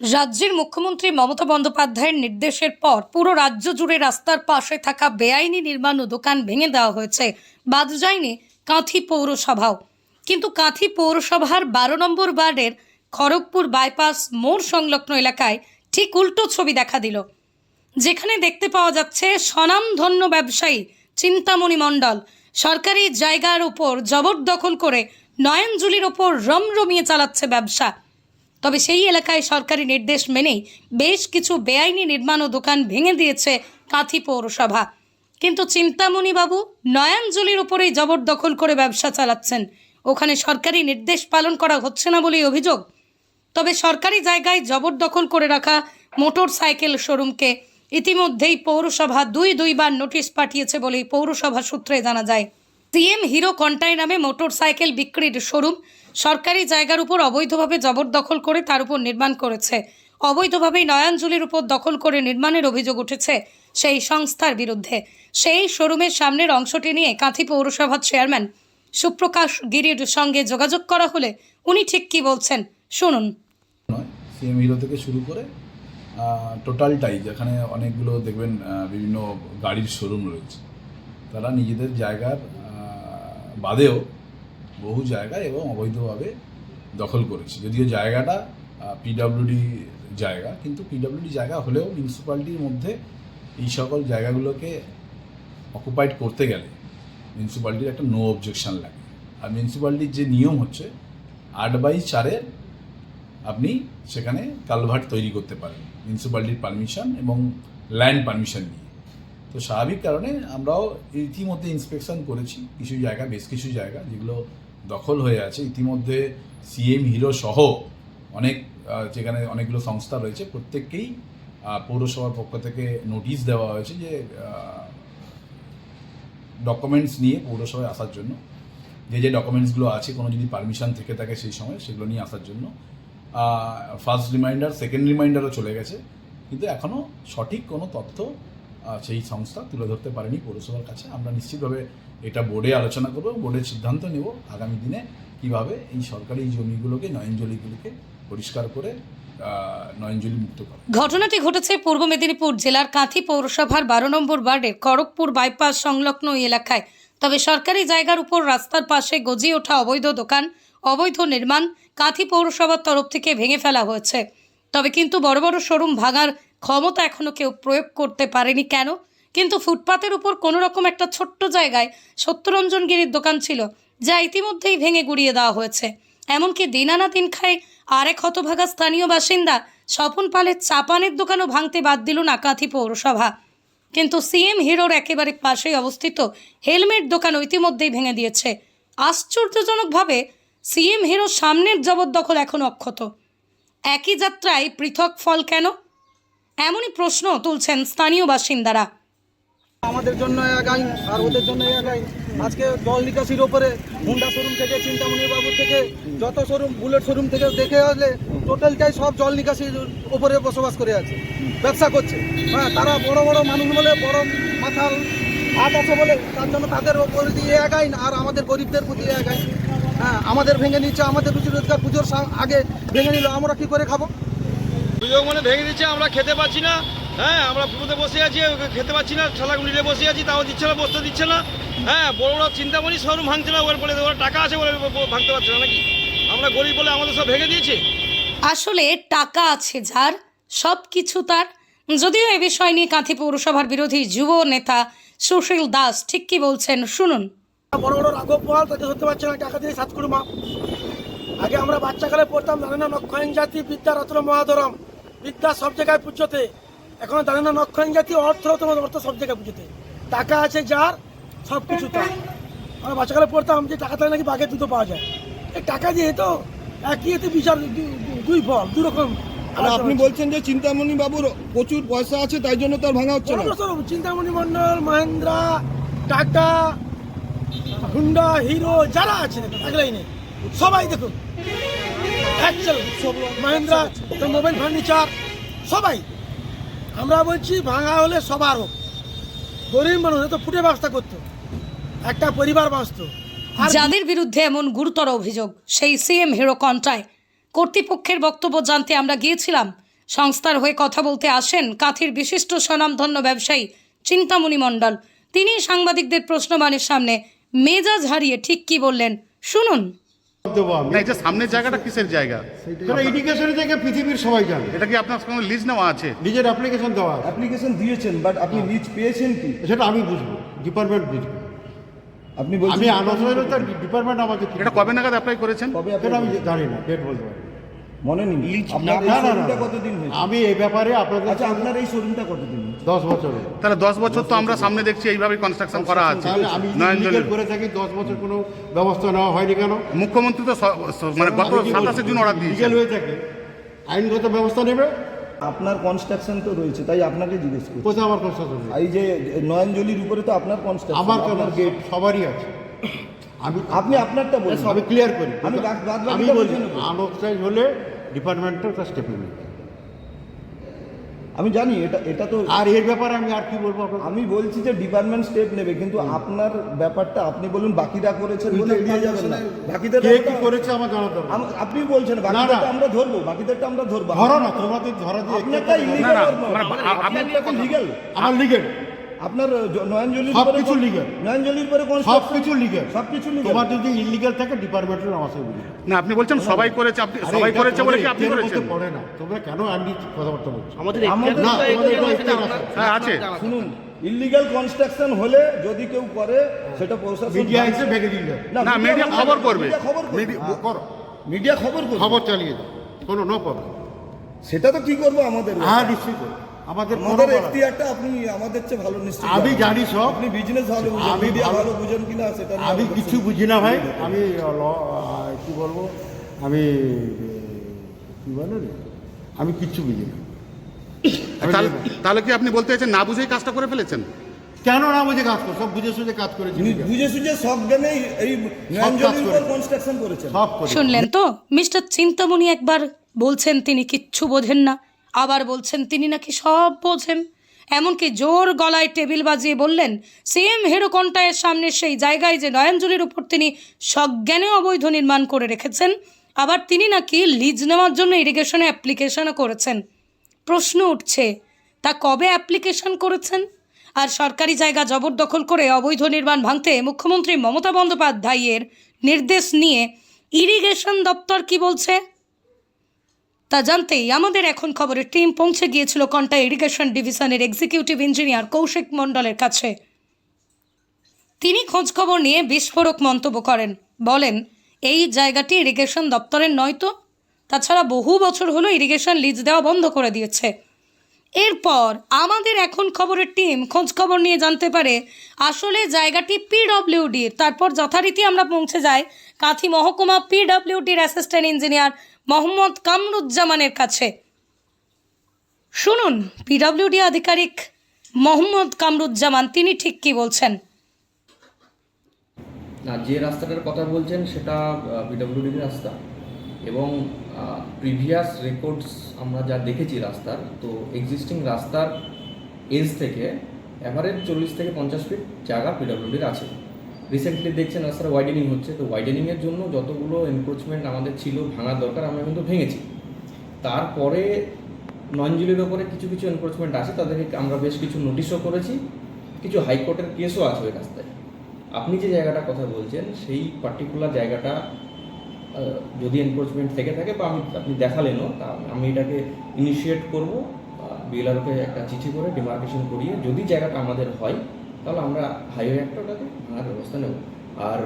রাজ্যের মুখ্যমন্ত্রী মমতা বন্দ্যোপাধ্যায়ের নির্দেশের পর পুরো রাজ্য জুড়ে রাস্তার পাশে থাকা বেআইনি নির্মাণ ও দোকান ভেঙে দেওয়া হয়েছে। বাদ যায়নি কাঁথি পৌরসভাও। কিন্তু কাঁথি পৌরসভার বারো নম্বর ওয়ার্ডের খড়গপুর বাইপাস মোড় সংলগ্ন এলাকায় ঠিক উল্টো ছবি দেখা দিল। যেখানে দেখতে পাওয়া যাচ্ছে স্বনামধন্য ব্যবসায়ী চিন্তামণি মণ্ডল। সরকারি জায়গার উপর জবরদখল করে নয়নজুলির ওপর রমরমিয়ে চালাচ্ছে ব্যবসা। তবে সেই এলাকায় সরকারি নির্দেশ মেনেই বেশ কিছু বেআইনি নির্মাণ ও দোকান ভেঙে দিয়েছে কাঁথি পৌরসভা। কিন্তু চিন্তামণি বাবু নয়াঞ্জলির উপরেই জবরদখল করে ব্যবসা চালাচ্ছেন। ওখানে সরকারি নির্দেশ পালন করা হচ্ছে না বলেই অভিযোগ। তবে সরকারি জায়গায় জবরদখল করে রাখা মোটর সাইকেল শোরুমকে ইতিমধ্যেই পৌরসভা দুই দুইবার নোটিশ পাঠিয়েছে বলেই পৌরসভা সূত্রে জানা যায়। সিএম হিরো কন্টাই নামে মোটর সাইকেল বিক্রির শোরুম। সরকারি জায়গার উপর অবৈধভাবে জবরদখল করে তার উপর নির্মাণ করেছে। অবৈধভাবেই নয়াঞ্জলির উপর দখল করে নির্মাণের অভিযোগ উঠেছে সেই সংস্থার বিরুদ্ধে। সেই শোরুমের সামনের অংশটি নিয়ে কাঁথি পৌরসভার চেয়ারম্যান সুপ্রকাশ গিরির সঙ্গে যোগাযোগ করা হলে উনি ঠিক কি বলছেন, শুনুন। সিএম হিরো থেকে শুরু করে টোটালটাই, যেখানে অনেকগুলো দেখবেন বিভিন্ন গাড়ির শোরুম রয়েছে। তারা নিজেদের জায়গার বাদেও বহু জায়গায় এবং অবৈধভাবে দখল করেছে। যদিও জায়গাটা পিডাব্লিউডি জায়গা, কিন্তু পিডাব্লিউডি জায়গা হলেও মিউনিসিপ্যালিটির মধ্যে এই সকল জায়গাগুলোকে অকুপাইড করতে গেলে মিউনিসিপ্যালিটির একটা নো অবজেকশন লাগে। আর মিউনিসিপ্যালিটির যে নিয়ম হচ্ছে, আট বাই চারের আপনি সেখানে কালভার্ট তৈরি করতে পারেন। মিউনিসিপ্যালিটির পারমিশন এবং ল্যান্ড পারমিশন নিয়ে। তো স্বাভাবিক কারণে আমরাও ইতিমধ্যে ইন্সপেকশন করেছি, কিছু জায়গা, বেশ কিছু জায়গা যেগুলো দখল হয়ে আছে। ইতিমধ্যে সিএম হিরো সহ অনেক যেখানে অনেকগুলো সংস্থা রয়েছে, প্রত্যেককেই পৌরসভার পক্ষ থেকে নোটিশ দেওয়া হয়েছে যে ডকুমেন্টস নিয়ে পৌরসভায় আসার জন্য, যে যে ডকুমেন্টসগুলো আছে, কোনো যদি পারমিশন থেকে থাকে সেই সময়, সেগুলো নিয়ে আসার জন্য ফার্স্ট রিমাইন্ডার সেকেন্ড রিমাইন্ডারও চলে গেছে। কিন্তু এখনও সঠিক কোনো তথ্য সেই সংস্থা তুলে ধরতে পারেনি পৌরসভার কাছে। আমরা নিশ্চিতভাবে এটা বোর্ডে আলোচনা করব বোর্ডের সিদ্ধান্ত নেব আগামী দিনে কীভাবে এই সরকারি জমিগুলোকে, নয়নজলিগুলোকে পরিষ্কার করে ঘটনাটি ঘটেছে পূর্ব মেদিনীপুর জেলার কাঁথি পৌরসভার বারো নম্বর ওয়ার্ডের খড়গপুর বাইপাস সংলগ্ন এলাকায়। তবে সরকারি জায়গার উপর রাস্তার পাশে গজিয়ে ওঠা অবৈধ দোকান, অবৈধ নির্মাণ কাঁথি পৌরসভার তরফ থেকে ভেঙে ফেলা হয়েছে। তবে কিন্তু বড় বড় শোরুম ভাঙার ক্ষমতা এখনও কেউ প্রয়োগ করতে পারেনি কেন? কিন্তু ফুটপাতের উপর কোনো রকম একটা ছোট্ট জায়গায় সত্যরঞ্জন গিরির দোকান ছিল, যা ইতিমধ্যেই ভেঙে গুড়িয়ে দেওয়া হয়েছে। এমনকি দিন আনা দিন খায় আরেক হতভাগা স্থানীয় বাসিন্দা স্বপন পালের চাপানের দোকানও ভাঙতে বাদ দিল না কাঁথি পৌরসভা। কিন্তু সিএম হিরোর একেবারে পাশেই অবস্থিত হেলমেট দোকান ইতিমধ্যেই ভেঙে দিয়েছে। আশ্চর্যজনকভাবে সিএম হিরোর সামনের জবরদখল এখন অক্ষত। একই যাত্রায় পৃথক ফল কেন? এমনই প্রশ্ন তুলছেন স্থানীয় বাসিন্দারা। আমাদের জন্য এক আইন আর ওদের জন্য এক আইন আজকে জল নিকাশির ওপরে হুন্ডা শোরুম থেকে চিন্তামণি বাবু থেকে, যত শোরুম, বুলেট শোরুম থেকে দেখে আসলে টোটালটাই সব জল নিকাশির ওপরে বসবাস করে আছে। ব্যবসা করছে। হ্যাঁ তারা বড় বড় মানুষ বলে, বড় মাথার হাত আছে বলে, তার জন্য তাদের ওপরে দিয়ে এক আইন আর আমাদের গরিবদের প্রতি এক আইন হ্যাঁ আমাদের ভেঙে নিচ্ছে, আমাদের রুচি রোজগার পুজোর আগে ভেঙে নিল, আমরা কি করে খাব? সুযোগ মানে ভেঙে দিচ্ছে আমরা খেতে পাচ্ছি না। হ্যাঁ আমরা পুরোতে বসে আছি খেতে পাচ্ছি না ঠেলা গুলিতে বসে আছি তাও দিচ্ছে না বসতে দিচ্ছে না। হ্যাঁ বড় বড় চিন্তামণি শোরুম ভাঙছে না ওর বলে ওরা টাকা আছে বলে ভাঙতে পারছে না নাকি? আমরা গরিব বলে আমাদের সব ভেঙে দিয়েছে। আসলে টাকা আছে যার সব কিছু তার। যদিও এ বিষয় নিয়ে কাঁথি পৌরসভার বিরোধী যুব নেতা সুশীল দাস ঠিক কি বলছেন শুনুন। বড় বড় রাঘব বল তাকে ধরতে পারছে না টাকা দিয়ে সাত মা আগে আমরা বাচ্চাকালে পড়তাম জানে না নক্ষয়ন জাতি বিদ্যা রত্ন মহাধরম। বিদ্যা সব জায়গায় পুজোতে। এখন জানে না নক্ষয়ন জাতি অর্থ তোমার অর্থ সব জায়গায় পুজোতে। টাকা আছে যার সব কিছু তার। আমরা বাচ্চাকালে পড়তাম যে টাকা থাকলে নাকি বাঘের দুধও পাওয়া যায়। এই টাকা দিয়ে তো একই এতে বিচার দুই ফল দু রকম আর আপনি বলছেন যে চিন্তামণি বাবুর প্রচুর পয়সা আছে তাই জন্য তার ভাঙা হচ্ছে না। চিন্তামণি মন্ডল মহেন্দ্রা টাটা হুন্ডা হিরো যারা আছে দেখুন লাইনে সবাই দেখুন। একচেল মহেন্দ্রা তো মোবাইল ফার্নিচার সবাই। আমরা বলছি ভাঙা হলে সবার হোক। গরিব মানুষ তো ফুটে ব্যবস্থা করতো। একটা পরিবার বাঁচতো। আর যাদের বিরুদ্ধে এমন গুরুতর অভিযোগ সেই সিএম হিরো কন্টায় কর্তৃপক্ষের বক্তব্য জানতে আমরা গিয়েছিলাম। সংস্থার হয়ে কথা বলতে আসেন কাঁথির বিশিষ্ট স্বনামধন্য ব্যবসায়ী চিন্তামণি মণ্ডল। তিনি সাংবাদিকদের প্রশ্নবাণের সামনে মেজাজ হারিয়ে ঠিক কি বললেন শুনুন। দেবো আমি। না এই যে সামনের জায়গাটা কিসের জায়গা? সেটা এডুকেশনের জায়গা পৃথিবীর সবাই জানে। এটা কি আপনার সঙ্গে লিজ নেওয়া আছে? নিজের অ্যাপ্লিকেশন দেওয়া আছে। অ্যাপ্লিকেশন দিয়েছেন বাট আপনি লিজ পেয়েছেন কি? সেটা আমি বুঝব। ডিপার্টমেন্ট বুঝব। আপনি আমি আনন্দ তার ডিপার্টমেন্ট আমাকে এটা কবে নাগাদ অ্যাপ্লাই করেছেন? কবে আমি জানি না ডেট বলতে পারি। না। মনে নেই। কতদিন আমি এই ব্যাপারে আপনাদের আচ্ছা আপনার এই শোরুমটা কতদিন দশ বছর তাহলে দশ বছর তো আমরা সামনে দেখছি এইভাবে কনস্ট্রাকশন করা আছে। তাহলে আমি করে থাকি দশ বছর কোনো ব্যবস্থা নেওয়া হয়নি কেন? মুখ্যমন্ত্রী তো মানে গত সাতাশে জুন অর্ডার লিগেল হয়ে থাকে। আইনগত ব্যবস্থা নেবে? আপনার কনস্ট্রাকশন তো রয়েছে তাই আপনাকে জিজ্ঞেস করছি। কোথায় আমার কনস্ট্রাকশন এই যে নয়নজলির উপরে তো আপনার কনস্ট্রাকশন আমার গেট সবারই আছে। আমি আপনি আপনারটা বলুন। আমি ক্লিয়ার করি। আমি আমি বলছি নেব। হলে ডিপার্টমেন্টের তার স্টেপ নেবে আমি জানি এটা এটা তো আর এর ব্যাপারে আমি আর কি বলব আমি বলছি যে ডিপার্টমেন্ট স্টেপ নেবে কিন্তু আপনার ব্যাপারটা আপনি বলুন বাকিরা করেছেন বলে এড়িয়ে যাবেন না। বাকিদের কে কি করেছে আমার জানা দরকার আপনি বলছেন বাকিদেরটা আমরা ধরবো বাকিদেরটা আমরা ধরবো। ধরো না তোমরা তো ধরা দিয়ে ইলিগাল আপনি আপনারটা লিগ্যাল আমার লিগেল আপনার নয়নজলির সব কিছু legal। নয়নজলির পরে কোন সব কিছু লিগেল সব কিছু legal। তোমার যদি ইলিগাল থাকে ডিপার্টমেন্টের আমার সাথে না আপনি বলছেন সবাই করেছে আপনি সবাই করেছে বলে কি আপনি করেছেন? পড়ে না। তোমরা কেন আমি কথাবার্তা বলছো? আমাদের না। হ্যাঁ আছে। শুনুন ইলিগাল কনস্ট্রাকশন হলে যদি কেউ করে সেটা প্রশাসন মিডিয়া এসে ভেঙে দিল। না, মানে- খবর করবে। খবর করো। মিডিয়া খবর করবে। খবর চালিয়ে দাও। কোনো নো প্রবলেম সেটা তো কি করব আমাদের? হ্যাঁ নিশ্চয়ই। আমাদের আমাদের এখতিয়ারটা আপনি আমাদের চেয়ে ভালো নিশ্চয়ই আমি জানি সব। আপনি বিজনেস ভালো বুঝেন আমি ভালো- বুঝেন কিনা সেটা আমি কিছু বুঝি না ভাই। আমি ল- কি বলব? আমি কি বলে রে? আমি কিচ্ছু বুঝি না। আমি তাহলে তাহলে কি আপনি বলতে চাইছেন না বুঝেই কাজটা করে ফেলেছেন? কেন না বুঝে কাজ করো? সব বুঝে সুঝে কাজ করেছি। বুঝে সুঝে সব জ্ঞানে এই করেছে। কনস্ট্রাকশন করেছেন। সব করি শুনলেন তো? মিস্টার চিন্তামণি একবার বলছেন তিনি কিচ্ছু বোঝেন না। আবার বলছেন, তিনি নাকি সব বোঝেন। এমনকি জোর গলায় টেবিল বাজিয়ে বললেন, সেম হেরো কন্টায়ের সামনে সেই জায়গায় যে নয়নজলির উপর তিনি সজ্ঞানে অবৈধ নির্মাণ করে রেখেছেন, আবার তিনি নাকি লিজ নেওয়ার জন্য ইরিগেশনে অ্যাপ্লিকেশনও করেছেন। প্রশ্ন উঠছে, তা কবে অ্যাপ্লিকেশন করেছেন? আর সরকারি জায়গা জবরদখল করে অবৈধ নির্মাণ ভাঙতে মুখ্যমন্ত্রী মমতা বন্দ্যোপাধ্যায়ের নির্দেশ নিয়ে ইরিগেশন দপ্তর কি বলছে? তা জানতেই আমাদের এখন খবরের টিম পৌঁছে গিয়েছিল কন্টা ইরিগেশন ডিভিশনের এক্সিকিউটিভ ইঞ্জিনিয়ার কৌশিক মণ্ডলের কাছে। তিনি খোঁজখবর নিয়ে বিস্ফোরক মন্তব্য করেন। বলেন, এই জায়গাটি ইরিগেশন দপ্তরের নয় তো? তাছাড়া বহু বছর হলো ইরিগেশন লিজ দেওয়া বন্ধ করে দিয়েছে। এরপর আমাদের এখন খবরের টিম খোঁজ খবর নিয়ে জানতে পারে, আসলে জায়গাটি পিডব্লিউডির তারপর যথারীতি আমরা পৌঁছে যাই কাঁথি মহকুমা পিডব্লিউডির অ্যাসিস্ট্যান্ট ইঞ্জিনিয়ার মোহাম্মদ কামরুজ্জামানের কাছে। শুনুন পিডব্লিউডি আধিকারিক মোহাম্মদ কামরুজ্জামান, তিনি ঠিক কি বলছেন? না, যে রাস্তাটার কথা বলছেন, সেটা পিডব্লিউডির রাস্তা। এবং প্রিভিয়াস রেকর্ডস আমরা যা দেখেছি রাস্তার, তো এক্সিস্টিং রাস্তার এজ থেকে অ্যাভারেজ চল্লিশ থেকে পঞ্চাশ ফিট জায়গা পিডব্লিউডির আছে। রিসেন্টলি দেখছেন রাস্তার ওয়াইডেনিং হচ্ছে। তো ওয়াইডেনিংয়ের জন্য যতগুলো এনক্রোচমেন্ট আমাদের ছিল, ভাঙার দরকার, আমরা কিন্তু ভেঙেছি। তারপরে নঞ্জলির ওপরে কিছু কিছু এনক্রোচমেন্ট আছে, তাদেরকে আমরা বেশ কিছু নোটিশও করেছি। কিছু হাইকোর্টের কেসও আছে ওই রাস্তায় আপনি যে জায়গাটার কথা বলছেন, সেই পার্টিকুলার জায়গাটা যদি এনক্রোচমেন্ট থেকে থাকে, বা আমি আপনি দেখালেনও, তা আমি এটাকে ইনিশিয়েট করব বিএলআরকে একটা চিঠি করে ডিমার্কেশন করিয়ে যদি জায়গাটা আমাদের হয় তাহলে আমরা হাইওয়ে একটা ওটাকে ভাঙার ব্যবস্থা নেব। আর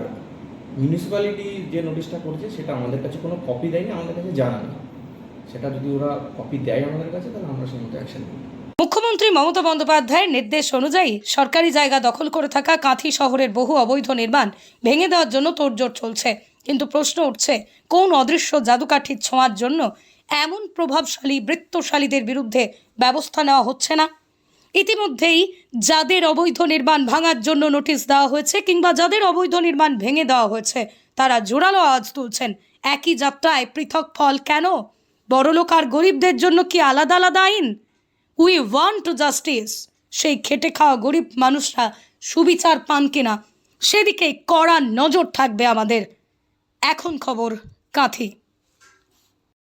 মিউনিসিপ্যালিটি যে নোটিশটা করেছে, সেটা আমাদের কাছে কোনো কপি দেয়নি, আমাদের কাছে জানা নেই। সেটা যদি ওরা কপি দেয় আমাদের কাছে, তাহলে আমরা সেই মতো অ্যাকশন নেব। মুখ্যমন্ত্রী মমতা বন্দ্যোপাধ্যায়ের নির্দেশ অনুযায়ী সরকারি জায়গা দখল করে থাকা কাঁথি শহরের বহু অবৈধ নির্মাণ ভেঙে দেওয়ার জন্য তোড়জোড় চলছে। কিন্তু প্রশ্ন উঠছে, কোন অদৃশ্য জাদুকাঠির ছোঁয়ার জন্য এমন প্রভাবশালী, বৃত্তশালীদের বিরুদ্ধে ব্যবস্থা নেওয়া হচ্ছে না? ইতিমধ্যেই যাদের অবৈধ নির্মাণ ভাঙার জন্য নোটিশ দেওয়া হয়েছে কিংবা যাদের অবৈধ নির্মাণ ভেঙে দেওয়া হয়েছে, তারা জোরালো আওয়াজ তুলছেন। একই যাত্রায় পৃথক ফল কেন? বড়লোক আর গরিবদের জন্য কি আলাদা আলাদা আইন? We want to justice. সেই খেটে খাওয়া গরিব মানুষরা সুবিচার পান কিনা, সেদিকে কড়া নজর থাকবে আমাদের। এখন খবর কাঁথি।